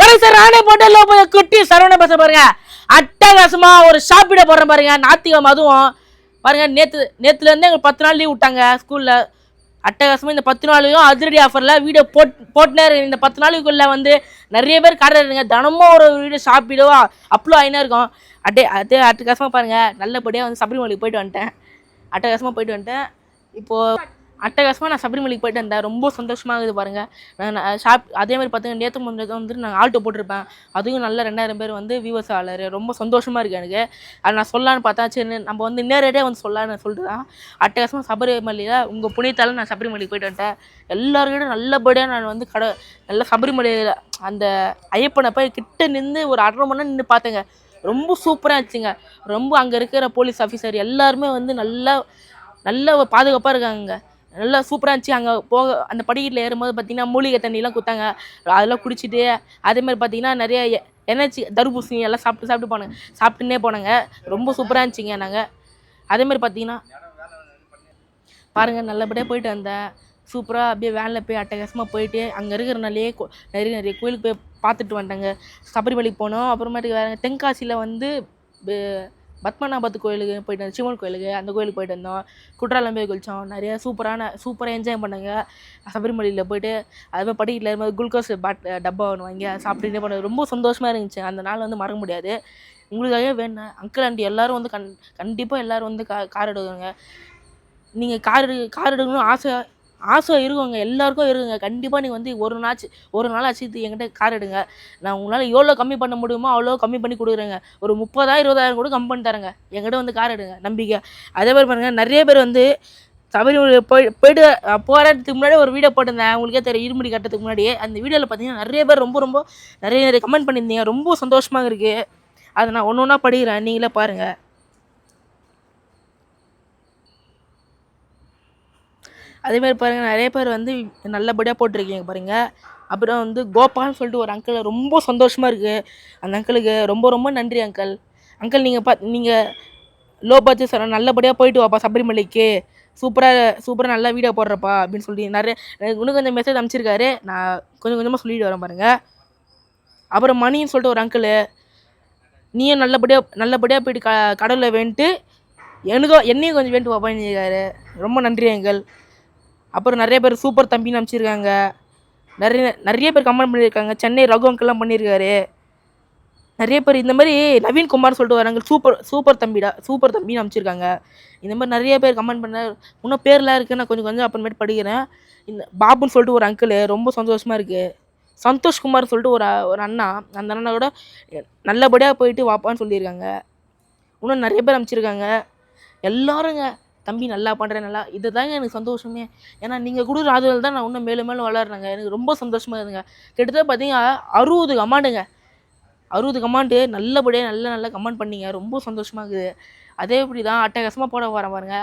பாருங்க சார் நானே போட்டல போய் குட்டி சரவண பேச பாருங்க. அட்டகாசமா ஒரு ஷாப்பிட போடுறேன் பாருங்க. நாத்திகம் அதுவும். பாருங்க நேத்து நேத்துல இருந்து எங்களுக்கு பத்து நாள் லீவ் விட்டாங்க ஸ்கூல்ல அட்டகாசமா இந்த பத்து நாளையும் அதிரடி ஆஃபர்ல வீடியோ போட் போட்டுனே இந்த பத்து நாளுக்குள்ள வந்து நிறைய பேர் கடை தினமும் ஒரு வீடியோ ஷாப்பிடவா அப்லோட் ஆகினே இருக்கும். அட்டே அதே அட்டகாசமா பாருங்க. நல்லபடியா வந்து சபரிமலைக்கு போயிட்டு வந்துட்டேன். அட்டகாசமா போயிட்டு வந்துட்டேன். இப்போ அட்டகாசமாக நான் சபரிமலைக்கு போயிட்டு வந்தேன். ரொம்ப சந்தோஷமாக இருக்குது பாருங்கள் நான் ஷாப் அதே மாதிரி பார்த்தீங்கன்னா நேற்று முந்தினது வந்துட்டு நான் ஆல்ட்டோ போட்டிருப்பேன். அதுவும் நல்ல ரெண்டாயிரம் பேர் வந்து வியூவர்ஸ் ஆளர் ரொம்ப சந்தோஷமாக இருக்குது எனக்கு. அதை நான் சொல்லலான்னு பார்த்தா சரி நம்ம வந்து நேரடியாக வந்து சொல்லலான்னு சொல்லிட்டு தான் அட்டகாசமாக சபரிமலையில் உங்கள் புனித்தால நான் சபரிமலைக்கு போயிட்டு வந்துட்டேன். எல்லாருக்கிட்ட நல்லபடியாக நான் வந்து கடை நல்ல சபரிமலையில் அந்த ஐயப்பனை போய் கிட்ட நின்று ஒரு அரை மணி நேரம் நின்று பார்த்தேங்க. ரொம்ப சூப்பராக இருந்துச்சுங்க. ரொம்ப அங்கே இருக்கிற போலீஸ் ஆஃபீஸர் எல்லாருமே வந்து நல்லா நல்ல பாதுகாப்பாக இருக்காங்க நல்லா சூப்பராக இருந்துச்சு. அங்கே போக அந்த படிக்கட்டில் ஏறும்போது பார்த்தீங்கன்னா மூலிகை தண்ணிலாம் கொடுத்தாங்க. அதெல்லாம் குடிச்சிட்டு அதே மாதிரி பார்த்தீங்கன்னா நிறைய எனர்ஜி தர்பூசணி எல்லாம் சாப்பிட்டு சாப்பிட்டு போனாங்க. சாப்பிட்டுன்னே போனாங்க. ரொம்ப சூப்பராக இருந்துச்சுங்க நாங்கள் அதே மாதிரி பார்த்தீங்கன்னா பாருங்கள் நல்லபடியாக போயிட்டு வந்தேன். சூப்பராக அப்படியே வேனில் போய் அட்டகாசமாக போயிட்டு அங்கே இருக்கிறனாலே நிறைய நிறைய கோயிலுக்கு போய் பார்த்துட்டு வந்துட்டாங்க. சபரிமலைக்கு போனோம். அப்புறமேட்டுக்கு வேறு தென்காசியில் வந்து பத்மநாபத்து கோயிலுக்கு போயிட்டு சிவன் கோயிலுக்கு அந்த கோயிலுக்கு போயிட்டு வந்தோம். குற்றாலம் போய் குளித்தோம் நிறைய சூப்பரான சூப்பராக என்ஜாய் பண்ணாங்க. சபரிமலையில் போயிட்டு அது மாதிரி இருக்கும்போது குளுக்கோஸ் பாட் டப்பா ஒன்று வாங்கி அதை பண்ண ரொம்ப சந்தோஷமாக இருந்துச்சு. அந்த நாள் வந்து மறக்க முடியாது. உங்களுக்காகவே வேணும் அங்கிள் ஆண்டி எல்லோரும் வந்து கண் கண்டிப்பாக எல்லாரும் வந்து கா கார் எடுக்குங்க நீங்கள் கார் எடு கார் எடுக்கணும்னு ஆசை ஆசை இருக்குங்க எல்லாருக்கும் இருக்குங்க. கண்டிப்பாக நீங்கள் வந்து ஒரு நாச்சு ஒரு நாள் ஆச்சு என்கிட்ட கார் எடுங்க. நான் உங்களால் எவ்வளோ கம்மி பண்ண முடியுமோ அவ்வளோ கம்மி பண்ணி கொடுக்குறேங்க. ஒரு முப்பதாயிரம் இருபதாயிரம் கூட கம்மி பண்ணி தரேங்க. என்கிட்ட வந்து கார் எடுங்க. நம்பிக்கை. அதே மாதிரி பாருங்கள் நிறைய பேர் வந்து சபரிமலை போய் போயிட்டு அஹ், முன்னாடி ஒரு வீடியோ போட்டிருந்தேன். உங்களுக்கே தெரியும் இருமுடி கட்டுறதுக்கு முன்னாடி அந்த வீடியோவில் பார்த்தீங்கன்னா நிறைய பேர் ரொம்ப ரொம்ப நிறைய நிறைய கமெண்ட் பண்ணியிருந்தீங்க. ரொம்ப சந்தோஷமாக இருக்குது அதை நான் ஒன்று ஒன்றா படிக்கிறேன். நீங்களே பாருங்கள் அதே மாதிரி பாருங்கள் நிறைய பேர் வந்து நல்லபடியாக போட்டிருக்கீங்க பாருங்கள் அப்புறம் வந்து கோபால்னு சொல்லிட்டு ஒரு அங்கிள் ரொம்ப சந்தோஷமாக இருக்குது அந்த அங்கிளுக்கு ரொம்ப ரொம்ப நன்றி அங்கிள் அங்கிள் நீங்கள் பா நீங்கள் லோ பட்ஜெட் சார் நல்லபடியாக போயிட்டு வாப்பா சபரிமலைக்கு. சூப்பராக சூப்பராக நல்லா வீடியோ போடுறப்பா அப்படின்னு சொல்லி நிறைய எனக்கு இன்னும் கொஞ்சம் மெசேஜ் அனுப்பிச்சிருக்காரு. நான் கொஞ்சம் கொஞ்சமாக சொல்லிட்டு வரேன் பாருங்கள் அப்புறம் மணின்னு சொல்லிட்டு ஒரு அங்கிள் நீயும் நல்லபடியாக நல்லபடியாக போயிட்டு க கடலில் வேண்ட்டு எனக்கும் என்னையும் கொஞ்சம் வேண்டு வாப்பான்னு இருக்காரு ரொம்ப நன்றி எங்கள் அப்புறம் நிறைய பேர் சூப்பர் தம்பின்னு அனுப்பிச்சிருக்காங்க. நிறைய நிறைய பேர் கமெண்ட் பண்ணியிருக்காங்க. சென்னை ரகு அங்கிள்லாம் பண்ணியிருக்காரு. நிறைய பேர் இந்த மாதிரி நவீன் குமார் சொல்லிட்டு வராங்க சூப்பர் சூப்பர் தம்பிடா சூப்பர் தம்பின்னு அனுப்பிச்சிருக்காங்க. இந்த மாதிரி நிறைய பேர் கமெண்ட் பண்ண இன்னும் பேர்லாம் இருக்குது நான் கொஞ்சம் கொஞ்சம் அப்புறமேட்டு படிக்கிறேன். இந்த பாபுன்னு சொல்லிட்டு ஒரு அங்கிள் ரொம்ப சந்தோஷமாக இருக்குது சந்தோஷ்குமார் சொல்லிட்டு ஒரு ஒரு அண்ணா அந்த அண்ணா கூட நல்லபடியாக போயிட்டு வாப்பான்னு சொல்லியிருக்காங்க. இன்னும் நிறைய பேர் அனுப்பிச்சிருக்காங்க. எல்லாருங்க தம்பி நல்லா பண்ணுறேன் நல்லா இதுதாங்க எனக்கு சந்தோஷமே. ஏன்னா நீங்கள் கொடுக்குற ஆதரவு தான் நான் இன்னும் மேலும் மேலும் வளர்றேங்க. எனக்கு ரொம்ப சந்தோஷமாக இருந்துங்க கிட்டத்தட்ட பார்த்தீங்கன்னா அறுபது கமாண்டுங்க. அறுபது கமாண்டு நல்லபடியாக நல்ல நல்லா கமெண்ட் பண்ணீங்க. ரொம்ப சந்தோஷமாக இருக்குது. அதே இப்படி தான் அட்டகாசமாக போட வரேன் பாருங்க.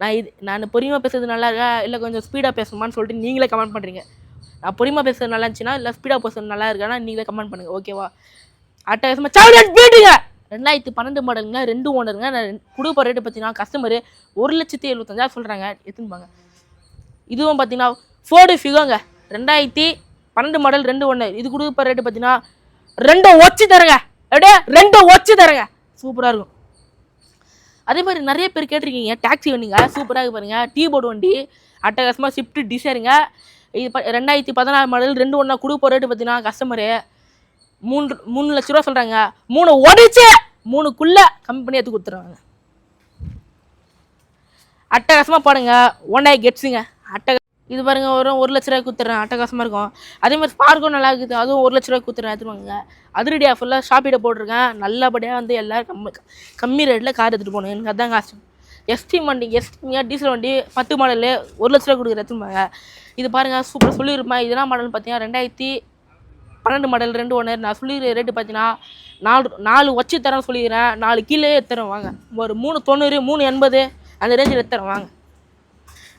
நான் இது நான் பொறுமையாக பேசுறது நல்லா இருக்கா? இல்லை கொஞ்சம் ஸ்பீடாக பேசணுமான்னு சொல்லிட்டு நீங்களே கமெண்ட் பண்ணுறீங்க நான் பொறுமையாக பேசுறது நல்லா இருந்துச்சுன்னா இல்லை ஸ்பீடாக பேசுறது நல்லா இருக்கானா நீங்களே கமெண்ட் பண்ணுங்கள் ஓகேவா? அட்டகாசமாக சாக்லேட் பீட்டுங்க! ரெண்டாயிரத்தி பன்னெண்டு மாடலுங்க ரெண்டு ஓனருங்க. நான் கொடுப்ப ரேட்டு பார்த்தீங்கன்னா கஸ்டமரு ஒரு லட்சத்தி எழுபத்தஞ்சாயிரம் சொல்கிறாங்க எடுத்துன்னு இதுவும் பார்த்தீங்கன்னா ஃபோர்டு ஃபிகோங்க ரெண்டாயிரத்தி பன்னெண்டு மாடல் ரெண்டு ஒன்று இது கொடுப்ப ரேட்டு பார்த்தீங்கன்னா ரெண்டு ஒச்சு தரேங்க. அப்படியே ரெண்டு ஒச்சு தரேங்க. சூப்பராக இருக்கும். அதே மாதிரி நிறைய பேர் கேட்டிருக்கீங்க டாக்ஸி வண்டிங்க. சூப்பராக இருக்கு பாருங்க. டீ போர்டு வண்டி அட்டகாசமாக ஷிஃப்ட் டிசைருங்க இது ப ரெண்டாயிரத்தி பதினாறு மாடல் ரெண்டு ஒன்றா கொடுப்ப ரேட்டு பார்த்தீங்கன்னா கஸ்டமரு மூன்று மூணு லட்ச ரூபா சொல்கிறாங்க மூணு ஒடிச்சு மூணுக்குள்ளே கம்மி பண்ணி எடுத்து கொடுத்துருவாங்க. அட்டகாசமாக பாடுங்க. ஒன் ஐ கெட்ஸுங்க அட்டகா இது பாருங்க ஒரு ஒரு லட்ச ரூபாய் கொடுத்துட்றேன் அட்டகாசமாக இருக்கும். அதே மாதிரி ஸ்பார்க்கும் நல்லா இருக்குது. அதுவும் ஒரு லட்ச ரூபாய் கொடுத்துட்றேன் எடுத்துருவாங்க அதிரடி ஆஃபரில் ஷாப்பிட போட்டிருக்கேன். நல்லபடியாக வந்து எல்லோரும் கம்மி கம்மி ரேட்டில் கார் எடுத்துகிட்டு போகணும். எனக்கு அதுதான் காசு. எஸ்டி வண்டி எஸ்டிங்க டீசல் வண்டி பத்து மாடலு ஒரு லட்ச ரூபா கொடுக்குற எடுத்துருப்பாங்க இது பாருங்கள் சூப்பர் சொல்லியிருப்பேன் இதெல்லாம் மாடல் பார்த்தீங்கன்னா ரெண்டாயிரத்தி பன்னெண்டு மாடல் ரெண்டு ஒன்று நான் சொல்லிடுற ரேட்டு பார்த்தீங்கன்னா நாலு நாலு வச்சு தரேன் சொல்லிடுறேன் நாலு கீழே தரேன் வாங்க. ஒரு மூணு தொண்ணூறு மூணு எண்பது அந்த ரேஞ்சில் எடுத்துறேன் வாங்க.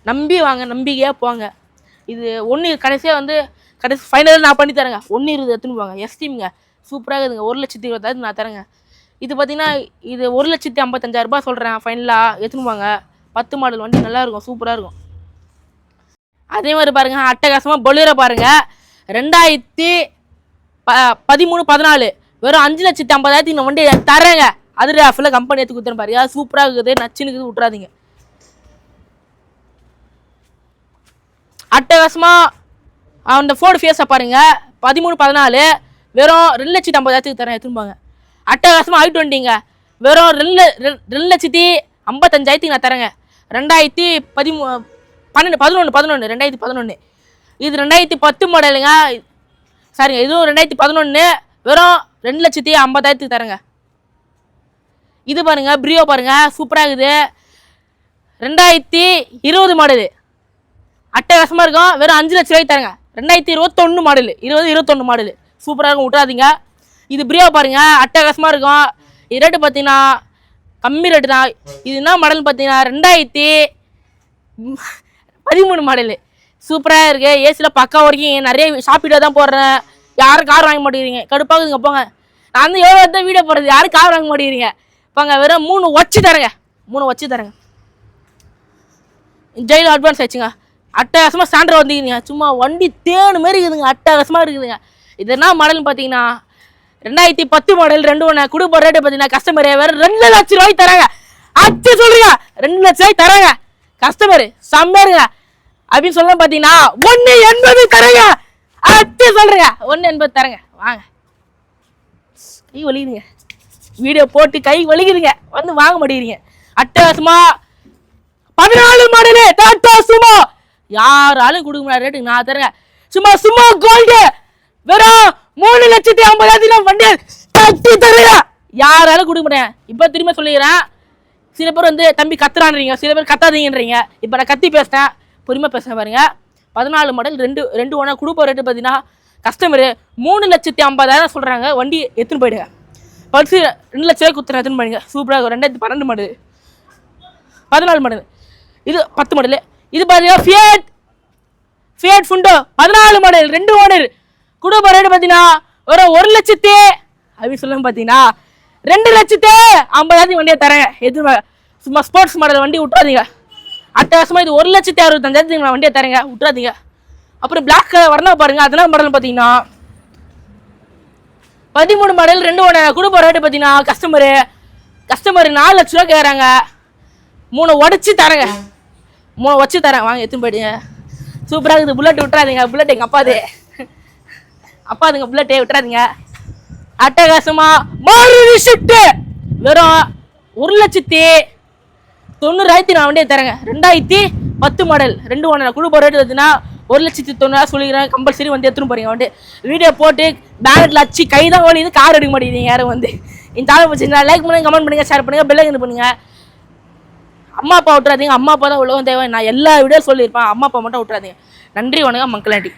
நம்பி வாங்க நம்பிக்கையாக போங்க. இது ஒன்று கடைசியாக வந்து கடைசி ஃபைனலாக நான் பண்ணி தரேங்க. ஒன்று இருபது எடுத்துன்னு போங்க. எஸ்டீம்ங்க சூப்பராக இருக்குதுங்க. ஒரு லட்சத்தி இருபத்தாயிரத்து நான் தரேங்க. இது பார்த்தீங்கன்னா இது ஒரு லட்சத்தி ஐம்பத்தஞ்சாயிரம் ரூபாய் சொல்கிறேன் ஃபைனலாக எடுத்துன்னு போங்க. பத்து மாடல் வண்டி நல்லாயிருக்கும் சூப்பராக இருக்கும். அதே மாதிரி பாருங்கள் அட்டகாசமாக பொலியரை பாருங்கள் ரெண்டாயிரத்தி ப பதிமூணு பதினாலு. வெறும் அஞ்சு லட்சத்தி ஐம்பதாயிரத்துக்கு இந்த வண்டி தரேங்க அது ஃபுல்லாக கம்பெனி எடுத்து கொடுத்துருப்பாரு பாரு. ஏதாவது சூப்பராக இருக்குது நச்சுன்னு இருக்குது விட்றாதீங்க அட்டகாசமாக அந்த ஃபோர்டு ஃபேஸை பாருங்கள் பதிமூணு பதினாலு. வெறும் ரெண்டு லட்சத்தி ஐம்பதாயிரத்துக்கு தரேன் எடுத்துன்னு போங்க. ஐ டுவெண்ட்டிங்க வெறும் ரெண்டு ரெண்டு லட்சத்தி ஐம்பத்தஞ்சாயிரத்துக்கு நான் தரேங்க ரெண்டாயிரத்தி பதிமூ பன்னெண்டு பதினொன்று பதினொன்று ரெண்டாயிரத்தி பதினொன்று இது ரெண்டாயிரத்தி பத்து மாடலுங்க சரிங்க இதுவும் ரெண்டாயிரத்தி பதினொன்று வெறும் ரெண்டு லட்சத்தி ஐம்பதாயிரத்துக்கு தரேங்க. இது பாருங்க ப்ரியோ பாருங்க சூப்பராக இருக்குது. ரெண்டாயிரத்தி இருபது மாடலு அட்டகாசமாக இருக்கும் வெறும் அஞ்சு லட்ச ரூபாய்க்கு தரங்க. ரெண்டாயிரத்தி இருபத்தொன்று மாடலு இருபது இருபத்தொன்று மாடலு சூப்பராக இருக்கும் விட்றாதீங்க இது ப்ரியோ பாருங்க அட்டகாசமாக இருக்கும். இது ரேட்டு பார்த்தீங்கன்னா கம்மி ரேட்டு தான். இது என்ன மாடல்னு பார்த்தீங்கன்னா ரெண்டாயிரத்தி பதிமூணு மாடலு சூப்பராக இருக்கு. ஏசியில் பக்கா வரைக்கும் நிறைய ஷாப் வீடியோ தான் போடுறேன். யாரும் கார் வாங்க மாட்டேங்கிறீங்க? கடுப்பாகுதுங்க போங்க. நான் வந்து எவ்வளோ தான் வீடியோ போடுறது? யாரும் கார் வாங்க மாட்டேங்கிறீங்க? போங்க வெறும் மூணு வச்சு தரேங்க. மூணு வச்சு தரேங்க. ஜெயில் அட்வான்ஸ் ஆச்சுங்க அட்டகாசமாக சாண்டர் வந்துக்கிறீங்க சும்மா வண்டி தேனு மாரி இருக்குதுங்க. அட்டகாசமாக இருக்குதுங்க. இது என்ன மாடல்னு பார்த்தீங்கன்னா ரெண்டாயிரத்தி பத்து மாடல் ரெண்டு ஒன்று கொடுப்ப ரேட்டு பார்த்தீங்கன்னா கஸ்டமர் வேறு ரெண்டு லட்ச ரூபாய்க்கு தராங்க. அச்சு சொல்றீங்க ரெண்டு லட்ச ரூபாய்க்கு தராங்க. கஸ்டமர் செம்மருங்க அப்படின்னு சொல்ல பார்த்தீங்கன்னா ஒன்று எண்பது தரங்க. அடுத்து சொல்கிறேங்க ஒன்று எண்பது தரங்க. வாங்க. கை வலிக்குதுங்க. வீடியோ போட்டு கை வலிக்குதுங்க. வந்து வாங்க மாட்டேங்கிறீங்க. அட்டகாசமா பதினாலு மாடலு டாட்டா சுமோ. யாராலும் கொடுக்க முடியாது ரேட்டுக்கு நான் தரேங்க. சும்மா சும்மா கோல்டு வெறும் மூணு லட்சத்தி ஐம்பதாயிரத்தி வண்டி தட்டி தருங்க. யாராலும் கொடுக்க முடியாது இப்போ திரும்ப சொல்லிக்கிறேன். சில பேர் வந்து தம்பி கத்துறான்றீங்க. சில பேர் கத்தாதீங்கன்றீங்க. இப்போ நான் கத்தி பேசுகிறேன் பொறுமை பேசுகிறேன் பாருங்க. பதினாலு மாடல் ரெண்டு ரெண்டு ஒன்றா கொடுப்ப ரேட்டு பார்த்தீங்கன்னா கஸ்டமரு மூணு லட்சத்தி ஐம்பதாயிரம் சொல்கிறாங்க வண்டி எடுத்துன்னு போயிடுங்க. பர்ஸு ரெண்டு லட்ச ரூபாய் குத்துறேன் எடுத்துன்னு போயிடுங்க. சூப்பராக இருக்கும். ரெண்டாயிரத்தி பன்னெண்டு மாடல் பதினாலு மாடல் இது பத்து மாடல் இது பாருங்க ஃபியட் ஃபியட் ஃபுண்டோ பதினாலு மாடல் ரெண்டு ஓனர் குடும்ப ரேட்டு பார்த்தீங்கன்னா ஒரு ஒரு லட்சத்தி அப்படி சொல்லுங்க பார்த்தீங்கன்னா ரெண்டு லட்சத்தி ஐம்பதாயிரத்துக்கு வண்டியை தரேன். எது சும்மா ஸ்போர்ட்ஸ் மாடல் வண்டி விட்டுறாதீங்க. அட்டகாசமாக இது ஒரு லட்சத்தி அறுபத்தஞ்சாயிரத்துக்கு நான் வண்டியை தரேங்க. விட்டுறாதீங்க. அப்புறம் பிளாக் கலர் வரணும் பாருங்க. அதெல்லாம் மாடல் பார்த்தீங்கன்னா பதிமூணு மாடல் ரெண்டு ஒன்று குடும்ப ரேட்டு பார்த்தீங்கன்னா கஸ்டமரு கஸ்டமர் நாலு லட்ச ரூபா கேட்குறாங்க மூணு உடச்சி தரேங்க. மூணு உடச்சி தரேன். வாங்க எத்தனை போயிடுங்க. சூப்பராக இருக்குது. புல்லட் விட்றாதீங்க புல்லட் எங்கள் அப்பாது. அப்பாதுங்க புல்லட்டே விட்றாதீங்க அட்டகாசமாக மாருதி ஷிஃப்ட்டு வெறும் ஒரு லட்சத்தி தொண்ணூறாயிரத்தி நான் வண்டியை தரேங்க. ரெண்டாயிரத்தி பத்து மாடல் ரெண்டு ஒன்று குழு போகிற ரேட்டு வந்துன்னா ஒரு லட்சத்தி தொண்ணூறு சொல்லிக்கிறேன். கம்பல்சரி வந்து எடுத்துன்னு போறீங்க வந்து வீடியோ போட்டு பேனட்ல அச்சு கை தான் ஓடிது கார் எடுக்க மாட்டேங்குது யாரும் வந்து. இந்த தாழ பிடிச்சிருந்தா லைக் பண்ணுங்க கமெண்ட் பண்ணுங்க ஷேர் பண்ணுங்க பெல் இது பண்ணுங்க. அம்மா அப்பா விட்றாதீங்க அம்மா அப்பா தான் உலகம் தேவை. நான் எல்லா வீடியோ சொல்லியிருப்பேன். அம்மா அப்பா மட்டும் விட்றாதீங்க நன்றி வணக்கம் மக்களாண்டி.